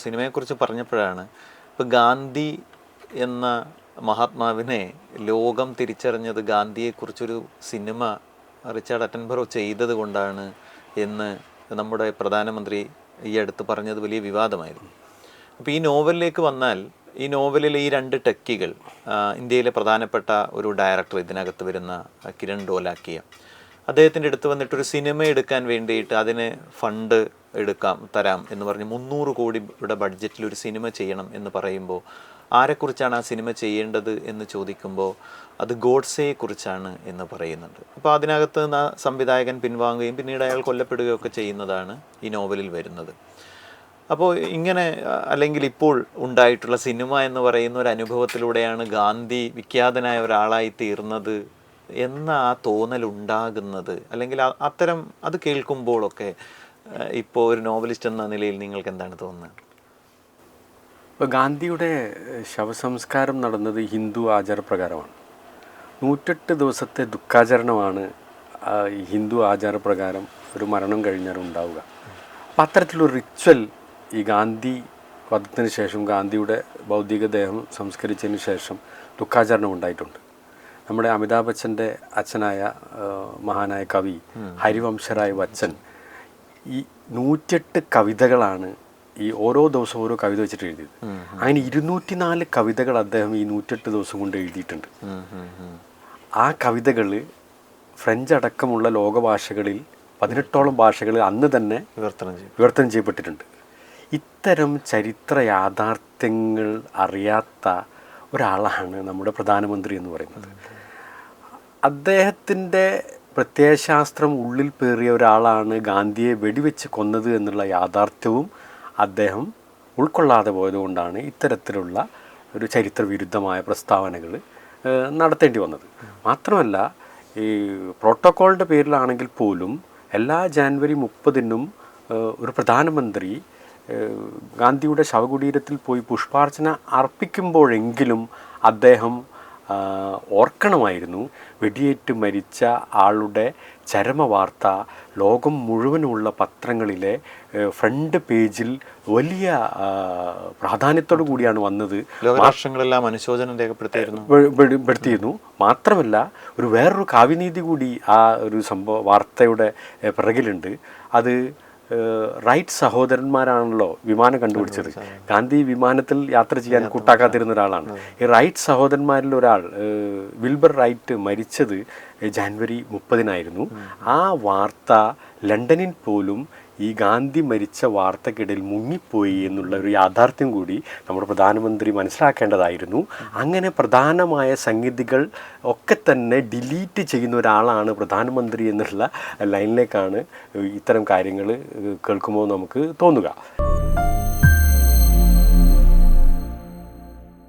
ഇപ്പോൾ സിനിമയെക്കുറിച്ച് പറഞ്ഞപ്പോഴാണ് ഇപ്പോൾ ഗാന്ധി എന്ന മഹാത്മാവിനെ ലോകം തിരിച്ചറിഞ്ഞത് ഗാന്ധിയെക്കുറിച്ചൊരു സിനിമ റിച്ചാർഡ് അറ്റൻബറോ ചെയ്തത് കൊണ്ടാണ് എന്ന് നമ്മുടെ പ്രധാനമന്ത്രി ഈ അടുത്ത് പറഞ്ഞത് വലിയ വിവാദമായിരുന്നു. അപ്പോൾ ഈ നോവലിലേക്ക് വന്നാൽ ഈ നോവലിലെ ഈ രണ്ട് ടെക്കികൾ ഇന്ത്യയിലെ പ്രധാനപ്പെട്ട ഒരു ഡയറക്ടർ ഇതിനകത്ത് വരുന്ന കിരൺ ഡോലാക്കിയ അദ്ദേഹത്തിന്റെ അടുത്ത് വന്നിട്ടൊരു സിനിമ എടുക്കാൻ വേണ്ടിയിട്ട് അതിന് ഫണ്ട് എടുക്കാം തരാം എന്ന് പറഞ്ഞ് മുന്നൂറ് കോടിയുടെ ബഡ്ജറ്റിൽ ഒരു സിനിമ ചെയ്യണം എന്ന് പറയുമ്പോൾ ആരെക്കുറിച്ചാണ് ആ സിനിമ ചെയ്യേണ്ടത് എന്ന് ചോദിക്കുമ്പോൾ അത് ഗോഡ്സെയെക്കുറിച്ചാണ് എന്ന് പറയുന്നുണ്ട്. അപ്പോൾ അതിനകത്ത് നിന്ന് ആ സംവിധായകൻ പിൻവാങ്ങുകയും പിന്നീട് അയാൾ കൊല്ലപ്പെടുകയും ഒക്കെ ചെയ്യുന്നതാണ് ഈ നോവലിൽ വരുന്നത്. അപ്പോൾ ഇങ്ങനെ അല്ലെങ്കിൽ ഇപ്പോൾ ഉണ്ടായിട്ടുള്ള സിനിമ എന്ന് പറയുന്ന ഒരു അനുഭവത്തിലൂടെയാണ് ഗാന്ധി വിഖ്യാതനായ ഒരാളായി തീർന്നത് എന്ന ആ തോന്നൽ ഉണ്ടാകുന്നത് അല്ലെങ്കിൽ അത്തരം അത് കേൾക്കുമ്പോഴൊക്കെ ഇപ്പോൾ ഒരു നോവലിസ്റ്റ് എന്ന നിലയിൽ നിങ്ങൾക്ക് എന്താണ് തോന്നുന്നത്? ഇപ്പോൾ ഗാന്ധിയുടെ ശവസംസ്കാരം നടന്നത് ഹിന്ദു ആചാരപ്രകാരമാണ്. നൂറ്റെട്ട് ദിവസത്തെ ദുഃഖാചരണമാണ് ഹിന്ദു ആചാരപ്രകാരം ഒരു മരണം കഴിഞ്ഞാൽ ഉണ്ടാവുക അപ്പം അത്തരത്തിലൊരു റിച്വൽ ഈ ഗാന്ധി വധത്തിന് ശേഷം ഗാന്ധിയുടെ ഭൗതികദേഹം സംസ്കരിച്ചതിന് ശേഷം ദുഃഖാചരണം ഉണ്ടായിട്ടുണ്ട്. നമ്മുടെ അമിതാഭ് ബച്ചന്റെ അച്ഛനായ മഹാനായ കവി ഹരിവംശറായ് ബച്ചൻ ഈ നൂറ്റെട്ട് കവിതകളാണ് ഈ ഓരോ ദിവസവും ഓരോ കവിത വെച്ചിട്ട് എഴുതിയത്. അങ്ങനെ ഇരുന്നൂറ്റിനാല് കവിതകൾ അദ്ദേഹം ഈ നൂറ്റെട്ട് ദിവസം കൊണ്ട് എഴുതിയിട്ടുണ്ട്. ആ കവിതകൾ ഫ്രഞ്ച് അടക്കമുള്ള ലോകഭാഷകളിൽ പതിനെട്ടോളം ഭാഷകളിൽ അന്ന് തന്നെ വിവർത്തനം വിവർത്തനം ചെയ്യപ്പെട്ടിട്ടുണ്ട്. ഇത്തരം ചരിത്ര യാഥാർത്ഥ്യങ്ങൾ അറിയാത്ത ഒരാളാണ് നമ്മുടെ പ്രധാനമന്ത്രി എന്ന് പറയുന്നത്. അദ്ദേഹത്തിന്റെ പ്രത്യയശാസ്ത്രം ഉള്ളിൽ പേറിയ ഒരാളാണ് ഗാന്ധിയെ വെടിവെച്ച് കൊന്നത് എന്നുള്ള യാഥാർത്ഥ്യവും അദ്ദേഹം ഉൾക്കൊള്ളാതെ പോയതുകൊണ്ടാണ് ഇത്തരത്തിലുള്ള ഒരു ചരിത്രവിരുദ്ധമായ പ്രസ്താവനകൾ നടത്തേണ്ടി വന്നത്. മാത്രമല്ല ഈ പ്രോട്ടോക്കോളിന്റെ പേരിലാണെങ്കിൽ പോലും എല്ലാ ജാനുവരി മുപ്പതിനും ഒരു പ്രധാനമന്ത്രി ഗാന്ധിയുടെ ശവകുടീരത്തിൽ പോയി പുഷ്പാർച്ചന അർപ്പിക്കുമ്പോഴെങ്കിലും അദ്ദേഹം ഓർക്കണമായിരുന്നു. വെടിയേറ്റ് മരിച്ച ആളുടെ ചരമവാർത്ത ലോകം മുഴുവനുമുള്ള പത്രങ്ങളിലെ ഫ്രണ്ട് പേജിൽ വലിയ പ്രാധാന്യത്തോടു കൂടിയാണ് വന്നത്. വർഷങ്ങളെല്ലാം അനുശോചനം രേഖപ്പെടുത്തിയിരുന്നു. മാത്രമല്ല ഒരു വേറൊരു കാവ്യനീതി കൂടി ആ ഒരു സംഭവ വാർത്തയുടെ പിറകിലുണ്ട്. അത് റൈറ്റ് സഹോദരന്മാരാണല്ലോ വിമാനം കണ്ടുപിടിച്ചത്. ഗാന്ധി വിമാനത്തിൽ യാത്ര ചെയ്യാൻ കൂട്ടാക്കാതിരുന്ന ഒരാളാണ്. ഈ റൈറ്റ് സഹോദരന്മാരിൽ ഒരാൾ വിൽബർ റൈറ്റ് മരിച്ചത് ജാനുവരി മുപ്പതിനായിരുന്നു. ആ വാർത്ത ലണ്ടനിൽ പോലും ഈ ഗാന്ധി മരിച്ച വാർത്തക്കിടയിൽ മുങ്ങിപ്പോയി എന്നുള്ള ഒരു യാഥാർത്ഥ്യം കൂടി നമ്മുടെ പ്രധാനമന്ത്രി മനസ്സിലാക്കേണ്ടതായിരുന്നു. അങ്ങനെ പ്രധാനമായ സംഗതികൾ ഒക്കെ തന്നെ ഡിലീറ്റ് ചെയ്യുന്ന ഒരാളാണ് പ്രധാനമന്ത്രി എന്നുള്ള ലൈനിലേക്കാണ് ഇത്തരം കാര്യങ്ങൾ കേൾക്കുമ്പോൾ നമുക്ക് തോന്നുക.